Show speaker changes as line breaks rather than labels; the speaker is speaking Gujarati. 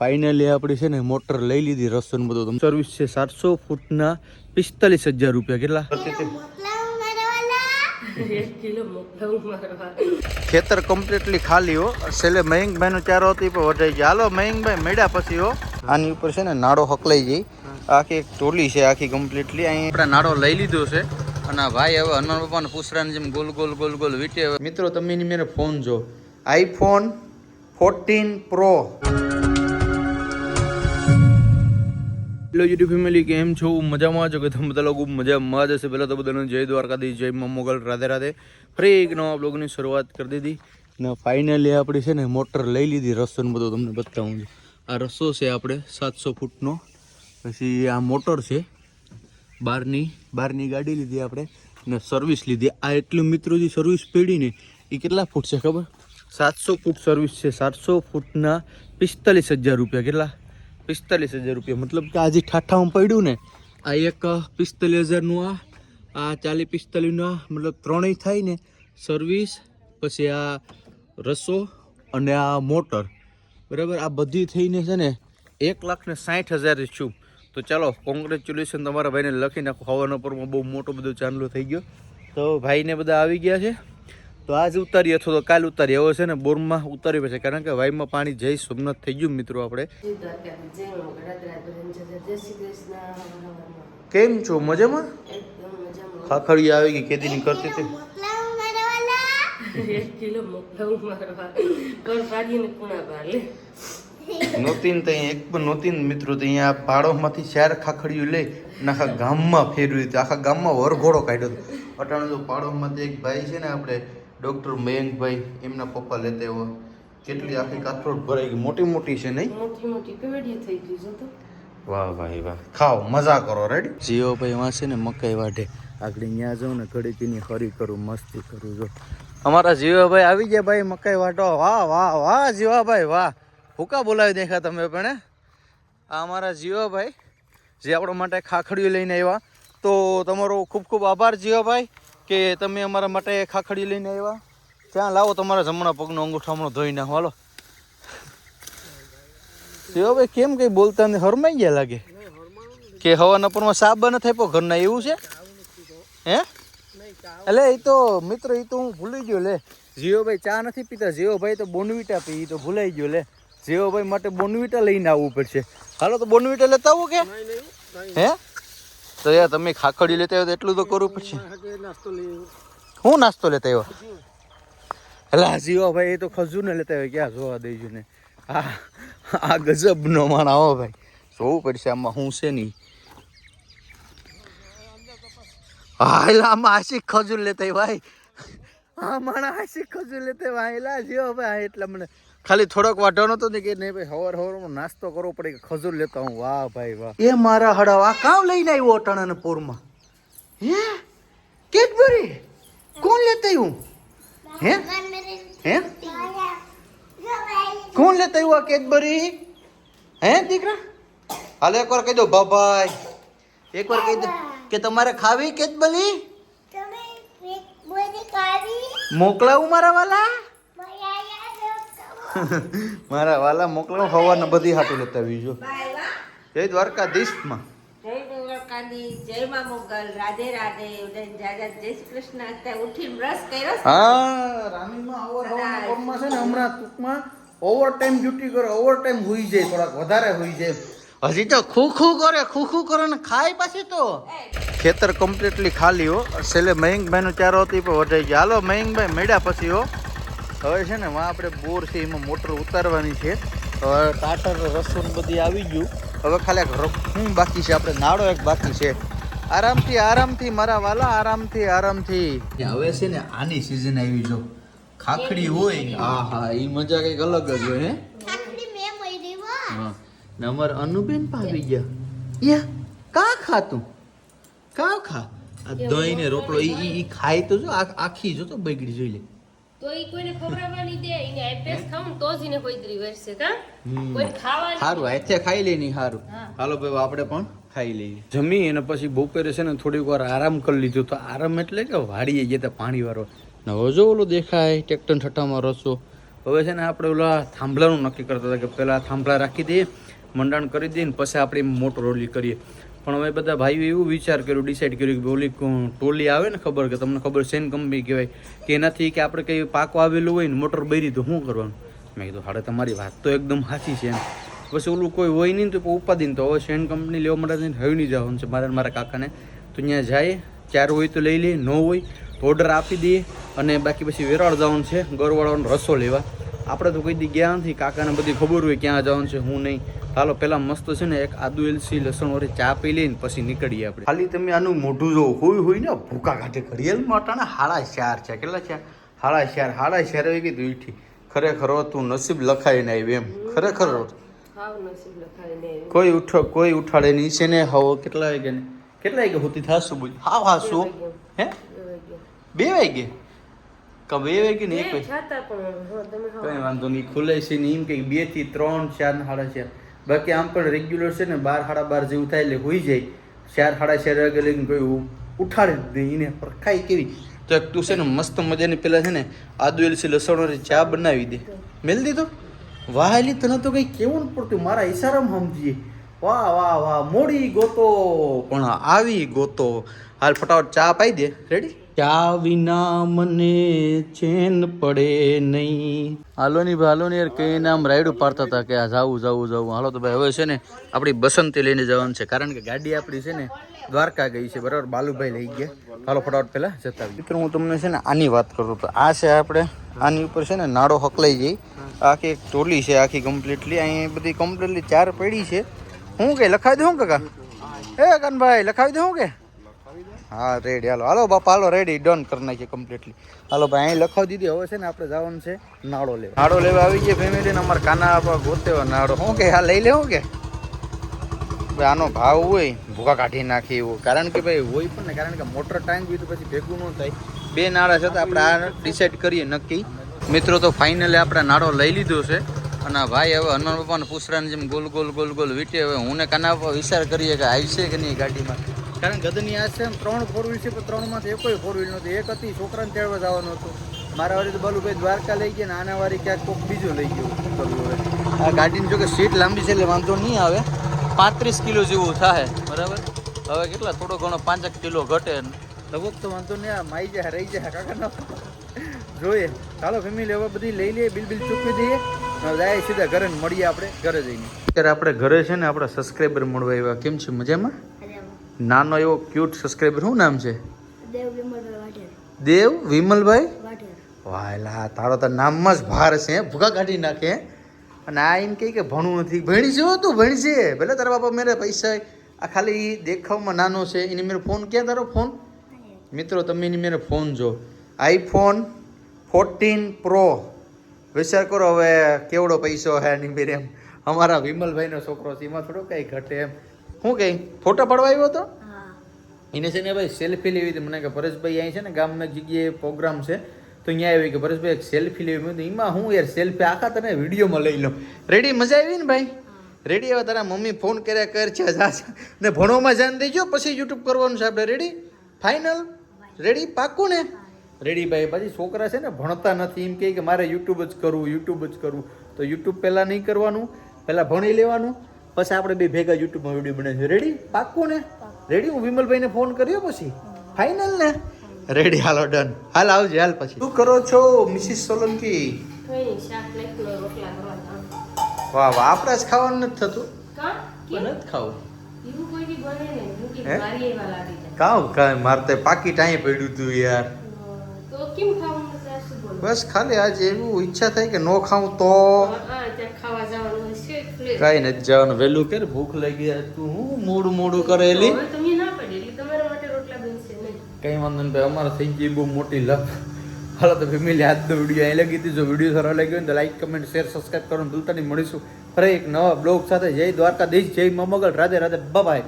ફાઇનલી આપણી છે ને મોટર લઈ લીધી રસ્તો ને બધું. સર્વિસ છે સાતસો ફૂટના પિસ્તાલીસ હજાર રૂપિયા. કેટલા? ખેતર કમ્પ્લીટલી ખાલી હો. છેલ્લે મયંકભાઈ નો ચારો હતી પણ વધાઈ ગયા હાલો મયંકભાઈ મળ્યા પછી હો. આની ઉપર છે ને નાડો હકલાઈ જઈ આખી એક ટોલી છે આખી કમ્પ્લીટલી અહીં આપણે નાડો લઈ લીધો છે. અને આ ભાઈ હવે હનુમાન બાપાને પૂછરાની જેમ ગોલ ગોલ ગોલ ગોલ વીટે મિત્રો તમે એની મેરે ફોન જો. IPhone fourteen pro hello YouTube family કેમ છો, મજામાં છો, કે તમે બધા લોકો મજામાં જ હશે. પહેલાં તો બધાને જય દ્વારકાથી જય મા મોગલ, રાધે રાધે. ફરી એક નવા બ્લોગની શરૂઆત કરી દીધી. ને ફાઇનલી આપણી છે ને મોટર લઈ લીધી રસ્તો ને બધું તમને બતાવું છું. આ રસ્તો છે આપણે સાતસો ફૂટનો. પછી આ મોટર છે બહારની. બહારની ગાડી લીધી આપણે ને સર્વિસ લીધી. આ એટલું મિત્રો જે સર્વિસ પેઢીને એ કેટલા ફૂટ છે ખબર? સાતસો ફૂટ સર્વિસ છે. સાતસો ફૂટના પિસ્તાલીસ હજાર રૂપિયા કેટલા? પિસ્તાલીસ હજાર રૂપિયા. મતલબ કે આજે ઠાઠામાં પડ્યું ને, આ એક પિસ્તાલીસ હજારનું આ આ ચાલીસ પિસ્તાલીસનું આ, મતલબ ત્રણેય થાય ને સર્વિસ પછી આ રસો અને આ મોટર. બરાબર? આ બધી થઈને છે ને, એક લાખ ને સાઠ હજાર છું. તો ચાલો કોંગ્રેચ્યુલેશન તમારા ભાઈને લખી નાખો. હવાના પરમાં બહુ મોટો બધો ચાંદલો થઈ ગયો. તો ભાઈને બધા આવી ગયા છે. તો આજ ઉતારીએ અથવા તો કાલ ઉતારીએ. હવે છે ને બોરમાં ઉતારી પછી કારણ કે વાઈમાં પાણી જય સોમનાથ થઈ ગયું મિત્રો આપણે. કેમ છો? મજામાં? ખાખડી આવી ગઈ કેદીની કરતી હતી. નોતીન તો એક પણ નોતીન મિત્રો તો અહીંયા ભાડોમાંથી ચાર ખાખડીઓ લઈ અને આખા ગામમાં ફેરવી હતી આખા ગામમાં વરઘોડો કાઢ્યો હતો. અટાણે તો પાડોમાંથી એક ભાઈ છે ને આપણે ડૉક્ટર મયંકભાઈ એમના પપ્પા લેતા એવો કેટલી આખી કાથરોડ ભરાઈ ગઈ. મોટી મોટી છે નહીં?
મોટી મોટી પેવડીઓ થઈ ગઈ છે તો.
વાહ ભાઈ વાહ. ખાઓ મજા કરો રેડી જીઓ ભાઈ વાંચે ને મકાઈ વાઢે. આગળ ત્યાં જાઉં ને ઘડીકીની હરી કરું મસ્તી કરું જો. અમારા જીવાભાઈ આવી ગયા ભાઈ મકાઈ વાટો વાહ વાહ વાહ જીવાભાઈ વાહ. હુકા બોલાવી દેખા તમે પણ આ અમારા જીવાભાઈ જે આપણા માટે ખાખડીઓ લઈને આવ્યા. તો તમારો ખૂબ ખૂબ આભાર જીવાભાઈ કે તમે અમારા માટે ખાખડી લઈને આવ્યા? ત્યાં લાવો તમારા જમણા પગનો અંગૂઠો હમણાં ધોઈ નાખો. હાલો. શિવાભાઈ કેમ કઈ બોલતા ને હરમાઈ ગયા લાગે? કે હવાના પરમાં સાબ ન થાય પણ ઘરના એવું છે? હે? એટલે એ તો મિત્ર એ તો હું ભૂલી ગયો લે. જીઓભાઈ ચા નથી પીતા. જીઓભાઈ તો બોનવીટા પી તો ભૂલાઈ ગયો લે. જીઓભાઈ માટે બોનવીટા લઈને આવવું પડશે. હાલો તો બોનવીટા લેતા આવું કે? હે? તો યાર તમે ખાખડી લેતા આવ્યો એટલું તો કરવું પડશે હું નાસ્તો લેતા આવ્યો? એટલે જીવાભાઈ એ તો ખજૂર ને લેતા આવ્યો. ક્યાં જોવા દેજો ને આ આ ગજબનો માણ હો ભાઈ. જોવું પડશે આમાં હું છે નહીં. હા એટલે આમાં આશિક ખજૂર લેતા ભાઈ. હા માણા આશિક ખજૂર લેતા ભાઈ એલા જીવો ભાઈ એટલે મને ખાલી થોડોક વાઢવાનો તો ને કે નહીં ભાઈ હવાર હવારમાં નાસ્તો કરવો પડે કે ખજૂર લેતા હું વાહ ભાઈ વાહ. એ મારા હડાવ આ કામ લઈને આવ્યો અટાણાના પોરમાં હે કેડબરી કોણ લેતા આવ્યું? હે? હે? કોણ લેતા આવ્યું આ કેડબરી હે દીકરા? હાલ એકવાર કહી દો બાબાઈ એકવાર કહી દો કે તમારે ખાવી કેડબરી મોકલાવું મારા વાલા? મારા વાલા મોકલો હવાના બધી હાટું લેતા આવી જો. જય દ્વારકાધીશમાં.
જય મા મોગલ રાધે રાધે. જાજા જય શ્રી કૃષ્ણ. અત્યારે ઉઠીને બ્રશ કર્યો
હા રામીમાં અવર હવાના છે. ને હમણાં ટૂંકમાં ઓવરટાઈમ ડ્યુટી કરે ઓવરટાઈમ હોઈ જાય થોડાક વધારે હોઈ જાય. હજી તો ખુ ખુ કરે ખુ ખુ કરે ને ખાય પાછી તો. ખેતર કમ્પ્લીટલી ખાલી હો. છેલ્લે મયંકભાઈનો ચારો હતી પણ વઢાઈ ગયા. હાલો મયંકભાઈ મળ્યા પછી હો. હવે છે ને માં આપણે બોર છે એમાં મોટર ઉતારવાની છે. હવે ટાટર રસો બધી આવી ગયું. હવે ખાલી શું બાકી છે આપણે નાળો એક બાકી છે. આરામથી આરામથી મારા વાલા આરામથી આરામથી. હવે છે ને આની સિઝન આવી જો. ખાખડી હોય હા હા એ મજા કંઈક અલગ જ હોય હે? હા. ને અમારે અનુબેન પાવી ગયા. યા કા ખાતું કા ખા? આ દહીં ને રોટલો ઈ ઈ- ખાય તો જો આ- આખી જો તો બગડી જોઈ લે.
તો ઈ કોઈને ખવડાવવાની દે એને આઈપીએસ ખાવું તો જ એને કોઈ દી વર્ષે કા કોઈ ખાવાની
સારું હાથે ખાઈ લે નહીં સારું હાલો ભાઈ આપણે પણ ખાઈ લઈએ. જમી અને પછી બપોરે છે ને થોડીક વાર આરામ કરી લીધો. તો આરામ એટલે કે વાડીએ ગયા તા પાણી વાળો ને હવે જો ઓલો દેખાય ટેક્ટર છઠ્ઠામાં રસો. હવે છે ને આપણે ઓલા થાંભલાનું નક્કી કરતા હતા કે પહેલાં થાંભલા રાખી દઈએ મંડાણ કરી દઈએ ને પછી આપણે મોટર રોલી કરીએ. પણ હવે બધા ભાઈઓ એવું વિચાર કર્યો ડિસાઇડ કર્યું કે ઓલી ટોલી આવે ને ખબર કે તમને ખબર સેન કંપની કહેવાય, કે એનાથી કે આપણે કંઈ પાકો આવેલું હોય ને મોટર બરી તો શું કરવાનું? મેં કીધું, હાડે તમારી વાત તો એકદમ સાચી છે એમ. પછી ઓલું કોઈ હોય નહીં તો ઉપાદીને તો હવે શેન કંપની લેવા માટે થઈને હવે નહીં જવાનું છે મારા મારા કાકાને. તો ત્યાં જાય, ચાર હોય તો લઈ લે, ન હોય તો ઓર્ડર આપી દઈએ અને બાકી પછી વેરાળ જવાનું છે ઘરવાળાનો રસો લેવા. આપણે તો કોઈ દી ગયા નથી, કાકાને બધી ખબર હોય ક્યાં જવાનું છે, હું નહીં. ચાલો પેલા મસ્ત છે ને એક આદુ એલસી લસણ વાળી ચા પી લઈને પછી નીકળીએ આપણે. ખાલી તમે આનું મોઢું જો હોય હોય ને ભૂકા કાઢે ઘડિયાળ માટાના હાડા ચાર છે કેટલા છે? હાડા ચાર હાડા ચાર આવી ગઈ તું ખરેખર તું નસીબ લખાઈને આવ્યું એમ. ખરેખર. કોઈ ઉઠો કોઈ ઉઠાડે નહીં. છે ને હવો? કેટલા વાગે ને? કેટલા વાગે હોતી થાશું બોલ. હા હા શું હે?
બે વાગ્યા.
બે વાગે કે બે વાગે ને એક વાગે. કઈ વાંધો નહીં. ખુલે છે ને એમ કે બેથી ત્રણ ચાર ને સાડા ચાર બાકી આમ પણ રેગ્યુલર છે ને બાર સાડા બાર જેવું થાય એટલે હોઈ જાય. ચાર સાડા ચાર વાગે લઈને કહ્યું ઉઠાડે એને પરખાય કેવી. તો એક તું છે ને મસ્ત મજાની પેલા છે ને આદુ એલસી લસણ ચા બનાવી દે. મેલ દીધો? વાહ, એલી, તને તો કઈ કેવું ન પડતું. મારા ઈશારામાં સમજીએ. વાહ વાહ વાહ, મોડી ગોતો. પણ આવી ગોતો. હાલ ફટાફટ ચા પાઈ દે. રેડી ચા વિના મને ચેન પડે નહીં. હાલો ની હાલો ને યાર કઈ નામ રાયડું પાડતા હતા કે આ જાવું જાવું જાવું. હાલો તો ભાઈ હવે છે ને આપણી બસંતી લઈને જવાનું છે. કારણ કે ગાડી આપણી છે ને દ્વારકા ગઈ છે બરાબર? બાલુભાઈ લઈ ગયા. હાલો ફટાફટ પહેલા જતા. મિત્રો હું તમને છે ને આની વાત કરું તો આ છે આપણે આની ઉપર છે ને નાડો હકલાઈ જઈ આખી એક ટોલી છે આખી કમ્પ્લીટલી અહીંયા બધી કમ્પ્લીટલી ચાર પડી છે. હું કે લખાવી દઉં કાકા? એ કાનભાઈ લખાવી દઉં કે? હા રેડી હાલો હાલો બાપા હાલો રેડી ડન કરી નાખીએ કમ્પ્લીટલી હાલો ભાઈ અહીં લખાવી દીધી. હવે છે ને આપણે જવાનું છે નાળો લેવા. નાળો લેવા આવી ગયા ફેમિલી ને. અમારા કાના ગોતેવા નાળો શું કે હા લઈ લેવું કે? ભાઈ આનો ભાવ હોય ભૂકા કાઢી નાખી એવું. કારણ કે ભાઈ હોય પણ ને કારણ કે મોટર ટાઈમ બી તો પછી ભેગું ન થાય. બે નાળા છતાં આપણે આ ડિસાઈડ કરીએ નક્કી. મિત્રો તો ફાઇનલી આપણે નાળો લઈ લીધો છે. અને ભાઈ હવે હનુમાન બાપાને પૂછરાની જેમ ગોલ ગોલ ગોલ ગોલ વીટે. હવે હું ને કાના વિચાર કરીએ કે આવશે કે નહીં ગાડીમાં. કારણ કે આશ્રમ આ છે ત્રણ ફોર વ્હીલ છે પણ ત્રણમાંથી એકોય ફોર વ્હીલ નહોતી. એક હતી છોકરાને તેડવા જવાનું હતું. મારા વાળી તો બાલુભાઈ દ્વારકા લઈ ગયા ને આના વાળી ક્યાંક કોક બીજો લઈ ગયો કરવું હવે આ ગાડીની જોકે સીટ લાંબી છે એટલે વાંધો નહીં આવે. પાંત્રીસ કિલો જેવું થાય બરાબર? હવે કેટલા? થોડો ઘણો પાંચેક કિલો ઘટે લગભગ તો વાંધો નહીં આ માઈ જાય રહી જાય કાકરના જોઈએ. ચાલો ફેમિલી હવે બધી લઈ લઈએ બિલ બિલ ચૂકવી દઈએ. જાય સીધા ઘરે મળીએ આપણે ઘરે જઈને. અત્યારે આપણે ઘરે છે ને આપણા સબસ્ક્રાઈબર મળવા આવ્યા. કેમ છે? મજામાં? નાનો એવો ક્યુટ સબસ્ક્રાઈબર શું નામ છે? દેવ વિમલભાઈ વાયલા તારો તો નામમાં જ ભાર છે? ભૂકા કાઢી નાખે અને આ એમ કહે કે ભણવું નથી. ભણી છે તું ભણી છે ભલે તારા બાપા મેરે પૈસા આ ખાલી દેખાવમાં નાનો છે. એની મેરે ફોન ક્યાં તારો ફોન મિત્રો તમે એની મેરે ફોન જો. આઈફોન ફોર્ટીન પ્રો વિચાર કરો હવે કેવડો પૈસો હે એની મેરે એમ. અમારા વિમલભાઈનો છોકરો છે એમાં થોડો કંઈ ઘટે એમ. શું કહે ફોટો પડવા આવ્યો હતો એને છે ને ભાઈ સેલ્ફી લેવી હતી. મને કે પરેશભાઈ અહીં છે ને ગામમાં જગ્યાએ પ્રોગ્રામ છે. તો અહીંયા આવી કે પરેશભાઈ એક સેલ્ફી લેવી. મેં એમાં હું યાર સેલ્ફી આખા તને વિડીયોમાં લઈ લઉં. રેડી મજા આવી ને ભાઈ? રેડી હવે તારા મમ્મી ફોન કર્યા કર છે. ને ભણવામાં ધ્યાન દેજો પછી યુટ્યુબ કરવાનું છે આપણે. રેડી ફાઇનલ રેડી પાક્કું ને? રેડી ભાઈ. પછી છોકરા છે ને ભણતા નથી. એમ કહે કે મારે યુટ્યુબ જ કરવું યુટ્યુબ જ કરવું. તો યુટ્યુબ પહેલાં નહીં કરવાનું. પહેલાં ભણી લેવાનું. પછી આપણે બે ભેગા યુટ્યુબમાં વીડિયો બનાવીશું રેડી પાક્કું ને? રેડી હું વિમલભાઈને ફોન કર્યો પછી? ફાઇનલ ને? રેડી હાલો ડન હાલ આવજે હાલ પછી. શું કરો છો મિસિસ સોલંકી. વાહ વાહ આપણે જ ખાવાનું નથી થતું? જ ખાવું.
એવું કોઈ? મારી
તો પાકીટ અહીં પડ્યું હતું યાર.
તો કેમ ખાવું નથી? આ શું બોલું?
બસ ખાલી આજે એવું ઈચ્છા થાય કે ન ખાઉં તો.
ખાવા જવાનું હોય છે એટલે.
કાંઈ નથી જવાનું. વહેલું કે ભૂખ લાગી તું હું મોડું મોડું કરેલી? કઈ વાંધો નહીં અમારે થઈ ગઈ બહુ મોટી લપ. હાલો તો ફેમિલી આજનો વીડિયો અહીં લગી હતી જો વીડિયો સારો લાગ્યો ને તો લાઈક કમેન્ટ શેર સબસ્ક્રાઈબ કરવાનું ભૂલતા નહીં. મળીશું ફરી એક નવા બ્લોગ સાથે. જય દ્વારકાધીશ જય મમગલ રાધે રાધે બાય